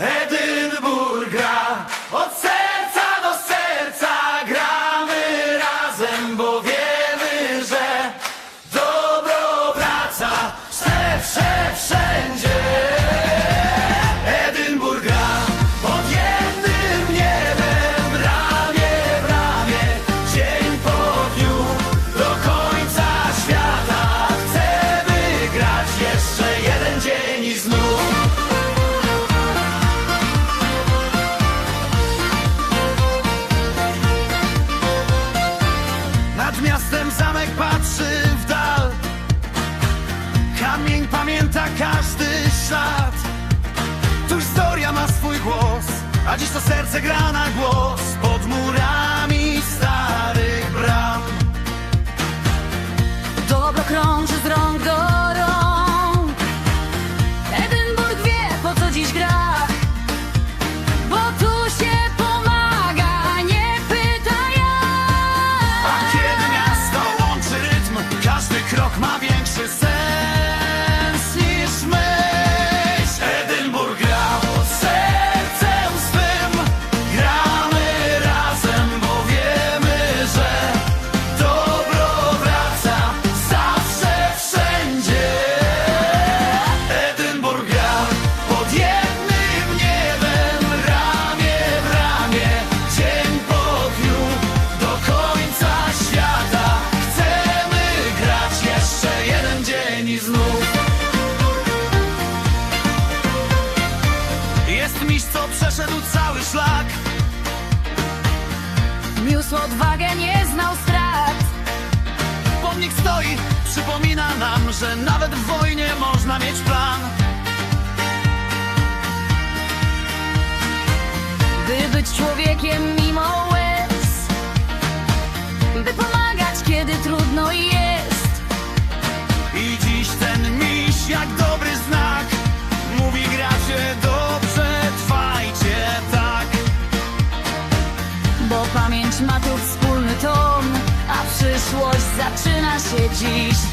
Edynburga. A dziś to serce gra na głos pod murami. przeszedł cały szlak. Miósł odwagę, nie znał strat. Pomnik stoi, przypomina nam, że nawet w wojnie można mieć plan. By być człowiekiem mimo łez By pomagać, kiedy trudno jest. tematów wspólny ton, a przyszłość zaczyna się dziś.